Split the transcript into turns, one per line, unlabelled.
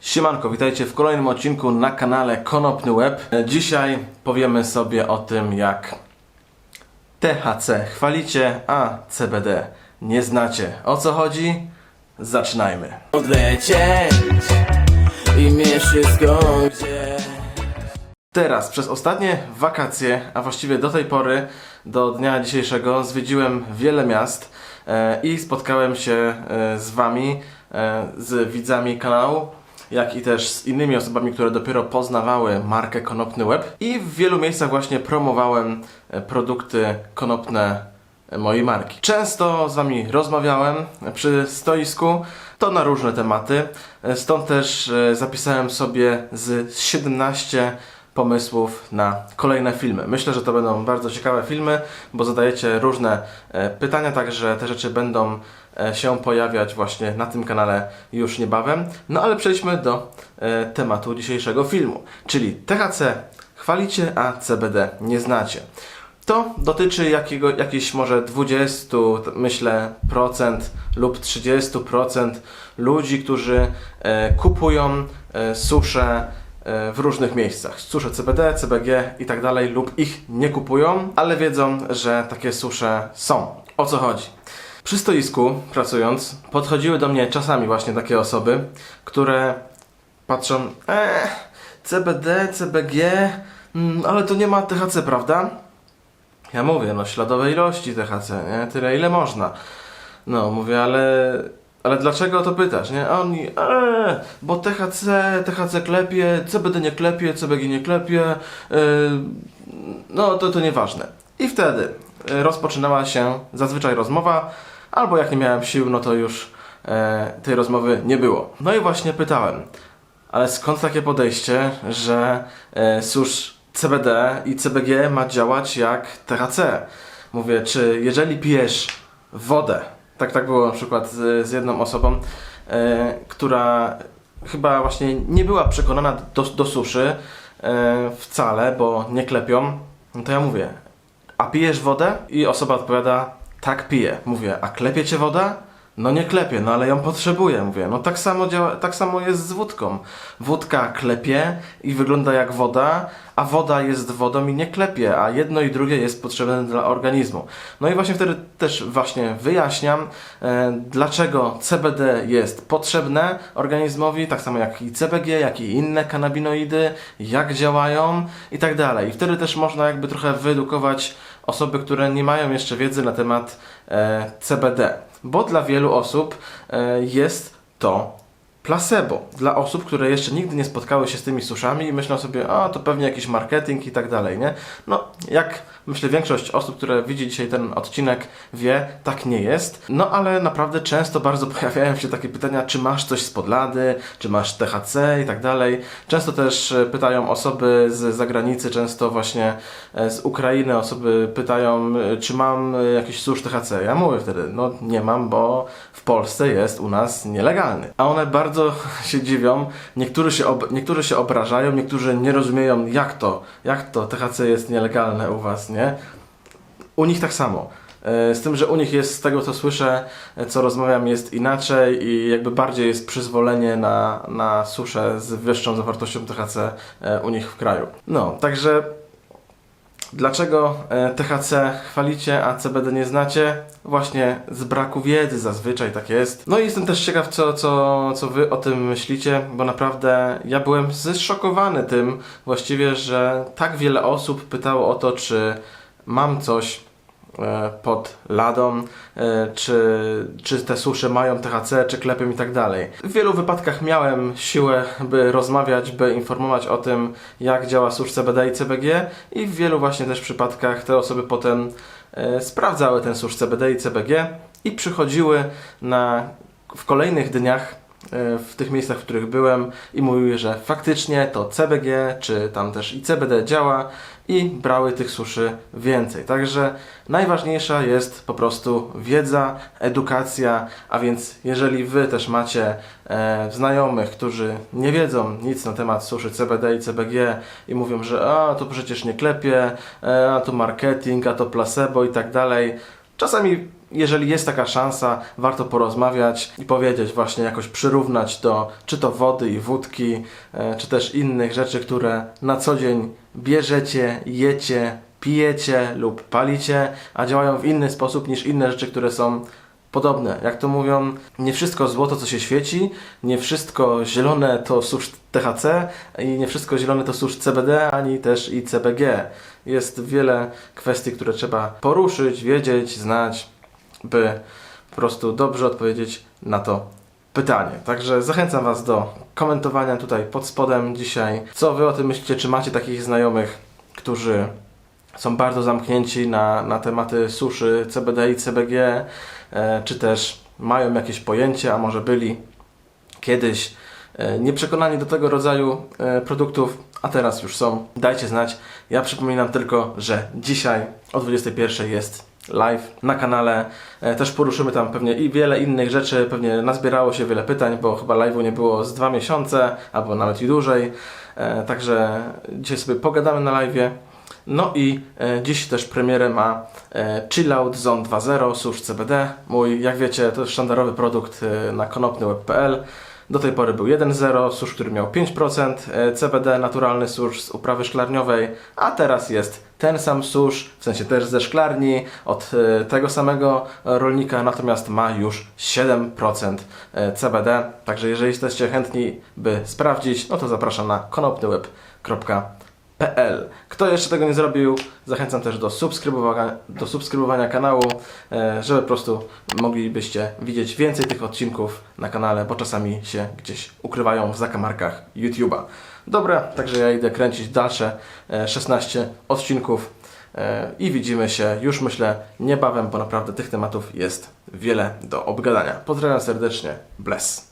Siemanko, witajcie w kolejnym odcinku na kanale Konopny Web. Dzisiaj powiemy sobie o tym, jak THC chwalicie, a CBD nie znacie. O co chodzi? Zaczynajmy.
odlecieć i wszystko gdzie
Teraz, przez ostatnie wakacje, a właściwie do tej pory, do dnia dzisiejszego, zwiedziłem wiele miast e, i spotkałem się e, z Wami, e, z widzami kanału, jak i też z innymi osobami, które dopiero poznawały markę Konopny Web. I w wielu miejscach właśnie promowałem e, produkty konopne e, mojej marki. Często z Wami rozmawiałem przy stoisku, to na różne tematy. E, Stąd też e, zapisałem sobie z 17 pomysłów na kolejne filmy. Myślę, że to będą bardzo ciekawe filmy, bo zadajecie różne e, pytania, także te rzeczy będą e, się pojawiać właśnie na tym kanale już niebawem. No ale przejdźmy do e, tematu dzisiejszego filmu, czyli THC chwalicie, a CBD nie znacie. To dotyczy jakiego, jakichś może 20, t- myślę, procent lub 30% ludzi, którzy e, kupują e, w różnych miejscach. Susze CBD, CBG i tak dalej lub ich nie kupują, ale wiedzą, że takie susze są. O co chodzi? Przy stoisku pracując, podchodziły do mnie czasami właśnie takie osoby, które patrzą, eee, CBD, CBG, mm, ale to nie ma THC, prawda? Ja mówię, no śladowe ilości THC, nie? Tyle ile można. No, mówię, ale, ale dlaczego o to pytasz, nie? A oni, eee, bo THC, THC klepie, CBD nie klepie, CBG nie klepie, yy, no to to nieważne. I wtedy y, rozpoczynała się zazwyczaj rozmowa, albo jak nie miałem sił, no to już e, tej rozmowy nie było. No i właśnie pytałem, ale skąd takie podejście, że e, susz CBD i CBG ma działać jak THC? Mówię, czy jeżeli pijesz wodę, tak tak było na przykład z, z jedną osobą, e, która chyba właśnie nie była przekonana do, do suszy e, wcale, bo nie klepią, no to ja mówię, a pijesz wodę? I osoba odpowiada, tak piję. Mówię, a klepie cię woda? No nie klepie, no ale ją potrzebuję. Mówię, no tak samo, działa, tak samo jest z wódką. Wódka klepie i wygląda jak woda, a woda jest wodą i nie klepie, a jedno i drugie jest potrzebne dla organizmu. No i właśnie wtedy też właśnie wyjaśniam, e, dlaczego CBD jest potrzebne organizmowi, tak samo jak i CBG, jak i inne kanabinoidy, jak działają i tak dalej. I wtedy też można jakby trochę wyedukować osoby, które nie mają jeszcze wiedzy na temat e, CBD, bo dla wielu osób e, jest to placebo. Dla osób, które jeszcze nigdy nie spotkały się z tymi suszami i myślą sobie, a to pewnie jakiś marketing i tak dalej, nie? No, jak myślę większość osób, które widzi dzisiaj ten odcinek wie, tak nie jest. No, ale naprawdę często bardzo pojawiają się takie pytania, czy masz coś z podlady, czy masz THC i tak dalej. Często też e, pytają osoby z zagranicy, często właśnie e, z Ukrainy osoby pytają, e, czy mam jakiś susz THC. Ja mówię wtedy, no nie mam, bo w Polsce jest u nas nielegalny. A one bardzo się dziwią, niektórzy się, ob- niektórzy się obrażają, niektórzy nie rozumieją jak to, jak to THC jest nielegalne u Was, nie? U nich tak samo. E, Z tym, że u nich jest, z tego co słyszę, e, co rozmawiam, jest inaczej i jakby bardziej jest przyzwolenie na, na suszę z wyższą zawartością THC e, u nich w kraju. No, także Dlaczego e, THC chwalicie, a CBD nie znacie? Właśnie z braku wiedzy zazwyczaj tak jest. No i jestem też ciekaw, co, co, co wy o tym myślicie, bo naprawdę ja byłem zeszokowany tym właściwie, że tak wiele osób pytało o to, czy mam coś pod ladą, e, czy, czy te susze mają THC, czy klepią i tak dalej. W wielu wypadkach miałem siłę, by rozmawiać, by informować o tym, jak działa susz CBD i CBG i w wielu właśnie też przypadkach te osoby potem e, sprawdzały ten susz CBD i CBG i przychodziły na, w kolejnych dniach e, w tych miejscach, w których byłem i mówiły, że faktycznie to CBG, czy tam też i CBD działa i brały tych suszy więcej. Także najważniejsza jest po prostu wiedza, edukacja, a więc jeżeli Wy też macie e, znajomych, którzy nie wiedzą nic na temat suszy CBD i CBG i mówią, że a to przecież nie klepie, e, a to marketing, a to placebo i tak dalej, Czasami, jeżeli jest taka szansa, warto porozmawiać i powiedzieć, właśnie jakoś przyrównać do czy to wody i wódki, e, czy też innych rzeczy, które na co dzień bierzecie, jecie, pijecie lub palicie, a działają w inny sposób niż inne rzeczy, które są podobne. Jak to mówią, nie wszystko złoto, co się świeci, nie wszystko zielone to susz THC i nie wszystko zielone to susz CBD, ani też i CBG. Jest wiele kwestii, które trzeba poruszyć, wiedzieć, znać, by po prostu dobrze odpowiedzieć na to pytanie. Także zachęcam Was do komentowania tutaj pod spodem dzisiaj. Co Wy o tym myślicie? Czy macie takich znajomych, którzy są bardzo zamknięci na, na tematy suszy CBD i CBG, e, czy też mają jakieś pojęcie, a może byli kiedyś e, nieprzekonani do tego rodzaju e, produktów, a teraz już są. Dajcie znać. Ja przypominam tylko, że dzisiaj o 21 jest live na kanale. Też poruszymy tam pewnie i wiele innych rzeczy. Pewnie nazbierało się wiele pytań, bo chyba live'u nie było z dwa miesiące, albo nawet i dłużej. Także dzisiaj sobie pogadamy na live'ie. No i e, dziś też premierę ma e, Chillout Zone 2.0 susz CBD. Mój, jak wiecie, to jest sztandarowy produkt e, na konopnyweb.pl. Do tej pory był 1.0, susz, który miał 5% e, CBD, naturalny susz z uprawy szklarniowej, a teraz jest ten sam susz, w sensie też ze szklarni, od e, tego samego rolnika, natomiast ma już 7% e, CBD. Także jeżeli jesteście chętni, by sprawdzić, no to zapraszam na konopnyweb.pl Kto jeszcze tego nie zrobił, zachęcam też do subskrybowania, do subskrybowania kanału, e, żeby po prostu moglibyście widzieć więcej tych odcinków na kanale, bo czasami się gdzieś ukrywają w zakamarkach YouTube'a. Dobra, także ja idę kręcić dalsze e, 16 odcinków e, i widzimy się już myślę niebawem, bo naprawdę tych tematów jest wiele do obgadania. Pozdrawiam serdecznie, bless.